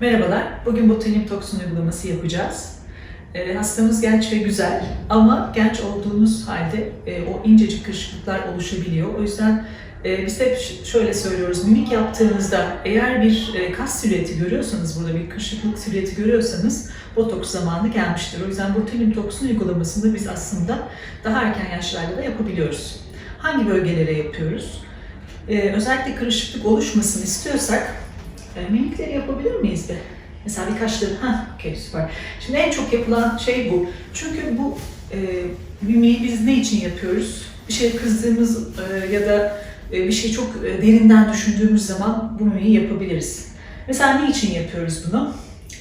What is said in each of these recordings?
Merhabalar, bugün botulinum toksin uygulaması yapacağız. Ee, hastamız genç ve güzel ama genç olduğunuz halde e, o incecik kırışıklıklar oluşabiliyor. O yüzden e, biz hep şöyle söylüyoruz, mimik yaptığınızda eğer bir e, kas silüeti görüyorsanız, burada bir kırışıklık silüeti görüyorsanız botoks zamanı gelmiştir. O yüzden botulinum toksin uygulamasını biz aslında daha erken yaşlarda da yapabiliyoruz. Hangi bölgelere yapıyoruz? Ee, özellikle kırışıklık oluşmasını istiyorsak mimikleri yapabilir miyiz be? Mesela birkaç tane, ha okey süper. Şimdi en çok yapılan şey bu. Çünkü bu e, mimiği biz ne için yapıyoruz? Bir şey kızdığımız e, ya da e, bir şey çok e, derinden düşündüğümüz zaman bu mimiği yapabiliriz. Mesela ne için yapıyoruz bunu?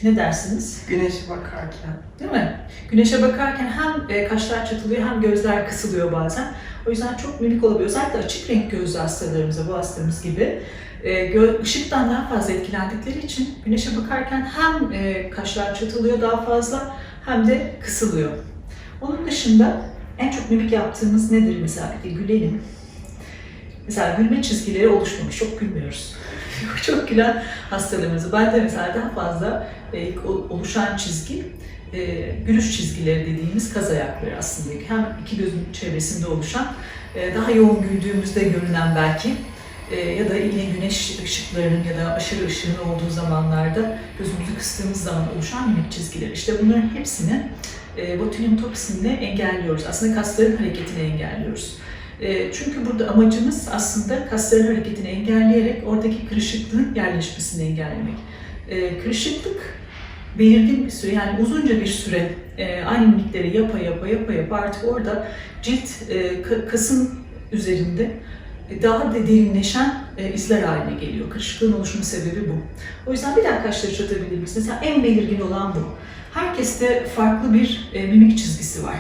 Ne dersiniz? Güneşe bakarken. Değil mi? Güneşe bakarken hem e, kaşlar çatılıyor hem gözler kısılıyor bazen. O yüzden çok mimik olabiliyor. Özellikle açık renk gözlü hastalarımıza, bu hastamız gibi e, ışıktan daha fazla etkilendikleri için güneşe bakarken hem e, kaşlar çatılıyor daha fazla hem de kısılıyor. Onun dışında en çok mimik yaptığımız nedir mesela? Bir gülelim. Mesela gülme çizgileri oluşmamış, çok gülmüyoruz. çok gülen hastalarımızı. Ben de mesela daha fazla e, oluşan çizgi e, gülüş çizgileri dediğimiz kaz ayakları aslında. Hem iki gözün çevresinde oluşan, e, daha yoğun güldüğümüzde görünen belki ya da yine güneş ışıklarının ya da aşırı ışığın olduğu zamanlarda gözümüzü kıstığımız zaman oluşan mimik çizgiler. İşte bunların hepsini e, botulinum toksinle engelliyoruz. Aslında kasların hareketini engelliyoruz. E, çünkü burada amacımız aslında kasların hareketini engelleyerek oradaki kırışıklığın yerleşmesini engellemek. E, kırışıklık belirgin bir süre yani uzunca bir süre e, aynı mimikleri yapa yapa yapa yapa artık orada cilt e, ka- kasın üzerinde e, daha da derinleşen izler haline geliyor. Kırışıklığın oluşma sebebi bu. O yüzden bir daha kaşları çatabilir miyiz? En belirgin olan bu. Herkeste farklı bir mimik çizgisi var.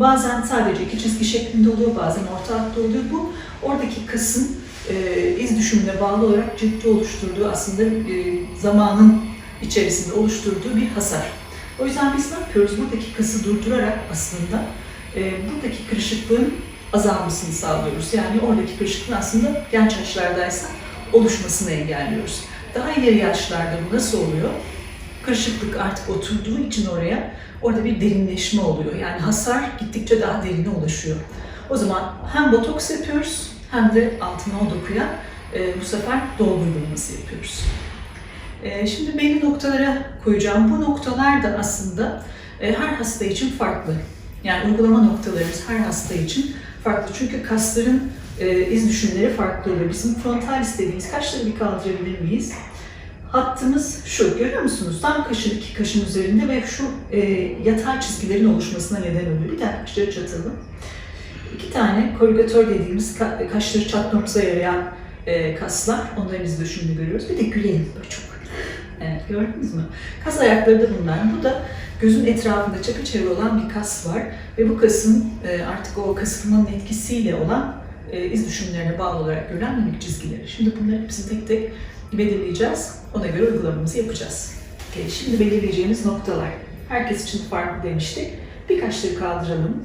Bazen sadece iki çizgi şeklinde oluyor, bazen orta hatta oluyor. Bu oradaki kasın e, iz düşümüne bağlı olarak ciltte oluşturduğu aslında e, zamanın içerisinde oluşturduğu bir hasar. O yüzden biz ne yapıyoruz? Buradaki kası durdurarak aslında e, buradaki kırışıklığın azalmasını sağlıyoruz. Yani oradaki kırışıklığın aslında genç yaşlardaysa oluşmasını engelliyoruz. Daha ileri yaşlarda bu nasıl oluyor? Kırışıklık artık oturduğu için oraya orada bir derinleşme oluyor. Yani hasar gittikçe daha derine ulaşıyor. O zaman hem botoks yapıyoruz hem de altına o dokuya e, bu sefer dolgu uygulaması yapıyoruz. E, şimdi belli noktalara koyacağım. Bu noktalar da aslında e, her hasta için farklı. Yani uygulama noktalarımız her hasta için farklı. Çünkü kasların e, iz düşümleri farklı oluyor. Bizim frontalis dediğimiz kaşları bir kaldırabilir miyiz? Hattımız şu, görüyor musunuz? Tam kaşın iki kaşın üzerinde ve şu e, yatay çizgilerin oluşmasına neden oluyor. Bir dakika kaşları çatalım. İki tane koligatör dediğimiz ka- kaşları çat noktaya yarayan e, kaslar. Onların iz düşümünü görüyoruz. Bir de gülelim böyle çok. Evet, gördünüz mü? Kas ayakları da bunlar. Bu da gözün etrafında çepeçevre olan bir kas var. Ve bu kasın e, artık o kasılmanın etkisiyle olan e, iz düşümlerine bağlı olarak görülen mimik çizgileri. Şimdi bunların hepsini tek tek belirleyeceğiz. Ona göre uygulamamızı yapacağız. Okey, şimdi belirleyeceğimiz noktalar. Herkes için farklı demiştik. Birkaçları kaldıralım.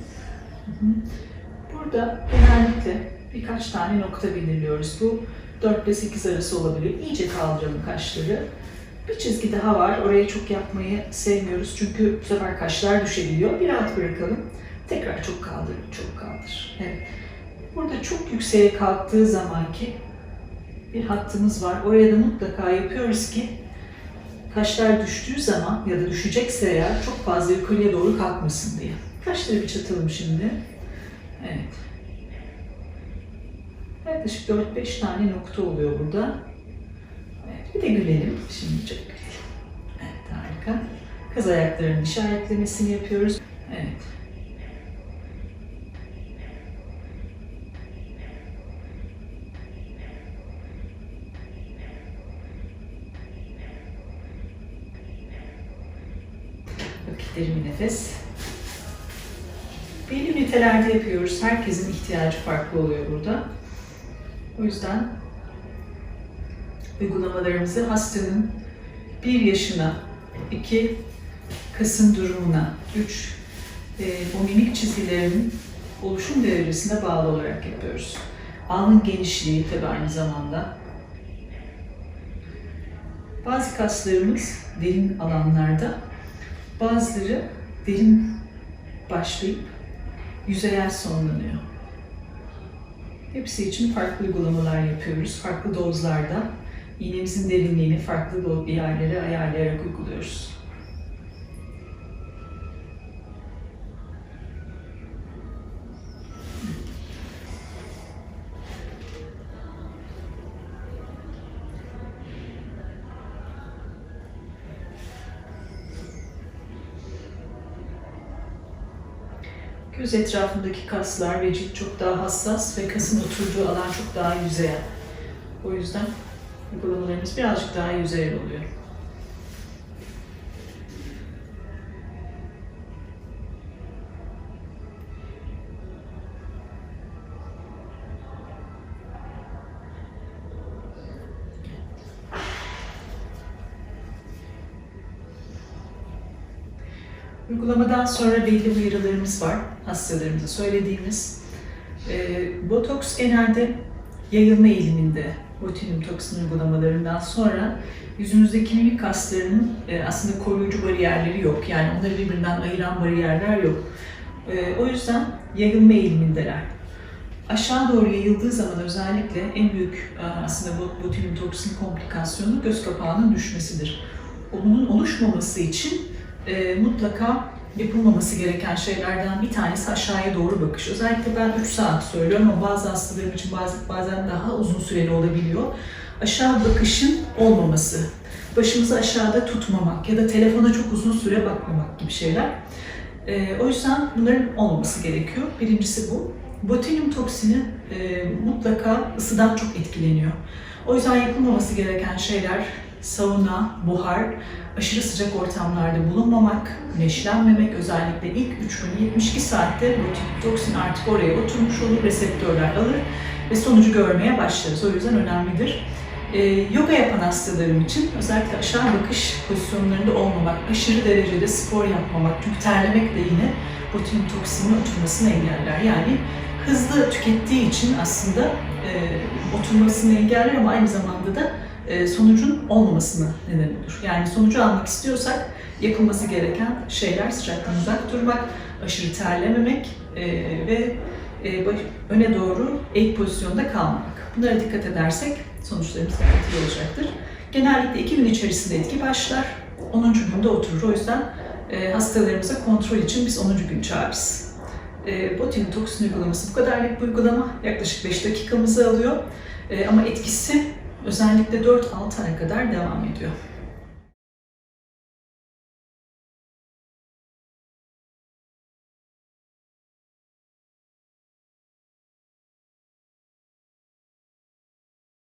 Burada genellikle birkaç tane nokta belirliyoruz. Bu 4 ile 8 arası olabilir. İyice kaldıralım kaşları. Bir çizgi daha var. Orayı çok yapmayı sevmiyoruz. Çünkü bu sefer kaşlar düşebiliyor. Bir rahat bırakalım. Tekrar çok kaldır, çok kaldır. Evet. Burada çok yükseğe kalktığı zamanki bir hattımız var. Oraya da mutlaka yapıyoruz ki kaşlar düştüğü zaman ya da düşecekse eğer çok fazla yukarıya doğru kalkmasın diye. Kaşları bir çatalım şimdi. Evet. Yaklaşık 4-5 tane nokta oluyor burada. Evet, bir de gülelim. Şimdi çok gülelim. Evet, harika. Kız ayaklarının işaretlemesini yapıyoruz. Evet. Derin nefes. Belli ünitelerde yapıyoruz. Herkesin ihtiyacı farklı oluyor burada. O yüzden uygulamalarımızı hastanın bir yaşına, iki kasın durumuna, üç e, o mimik çizgilerinin oluşum devresine bağlı olarak yapıyoruz. Alnın genişliği tabii aynı zamanda Bazı kaslarımız derin alanlarda, bazıları derin başlayıp yüzeyel sonlanıyor. Hepsi için farklı uygulamalar yapıyoruz. Farklı dozlarda iğnemizin derinliğini farklı do- yerlere ayarlayarak uyguluyoruz. Göz etrafındaki kaslar ve cilt çok daha hassas ve kasın oturduğu alan çok daha yüzeyel. O yüzden uygulamalarımız birazcık daha yüzeyel oluyor. Uygulamadan sonra belli uyarılarımız var hastalarımıza söylediğimiz. Ee, botoks genelde yayılma eğiliminde botulinum toksin uygulamalarından sonra yüzünüzdeki mimik kaslarının e, aslında koruyucu bariyerleri yok. Yani onları birbirinden ayıran bariyerler yok. E, o yüzden yayılma eğilimindeler. Aşağı doğru yayıldığı zaman özellikle en büyük e, aslında botulinum toksin komplikasyonu göz kapağının düşmesidir. Bunun oluşmaması için e, mutlaka yapılmaması gereken şeylerden bir tanesi aşağıya doğru bakış. Özellikle ben 3 saat söylüyorum ama bazı hastalarım için bazen, bazen daha uzun süreli olabiliyor. Aşağı bakışın olmaması, başımızı aşağıda tutmamak ya da telefona çok uzun süre bakmamak gibi şeyler. E, o yüzden bunların olmaması gerekiyor. Birincisi bu. Botulinum toksini e, mutlaka ısıdan çok etkileniyor. O yüzden yapılmaması gereken şeyler sauna, buhar, aşırı sıcak ortamlarda bulunmamak, güneşlenmemek özellikle ilk 3 gün 72 saatte botulinum toksin artık oraya oturmuş olur, reseptörler alır ve sonucu görmeye başlarız. O yüzden önemlidir. Ee, yoga yapan hastalarım için özellikle aşağı bakış pozisyonlarında olmamak, aşırı derecede spor yapmamak, çünkü terlemek de yine botulinum toksinin oturmasını engeller. Yani hızlı tükettiği için aslında e, oturmasını engeller ama aynı zamanda da sonucun olmamasına neden olur. Yani sonucu almak istiyorsak yapılması gereken şeyler sıcaktan uzak durmak, aşırı terlememek e, ve e, öne doğru eğik pozisyonda kalmamak. Bunlara dikkat edersek sonuçlarımız gayet iyi olacaktır. Genellikle iki gün içerisinde etki başlar, 10. günde oturur. O yüzden e, hastalarımıza kontrol için biz 10. gün çağırırız. E, botulinum toksin uygulaması bu kadarlık bir uygulama. Yaklaşık 5 dakikamızı alıyor. E, ama etkisi özellikle 4-6 ay kadar devam ediyor.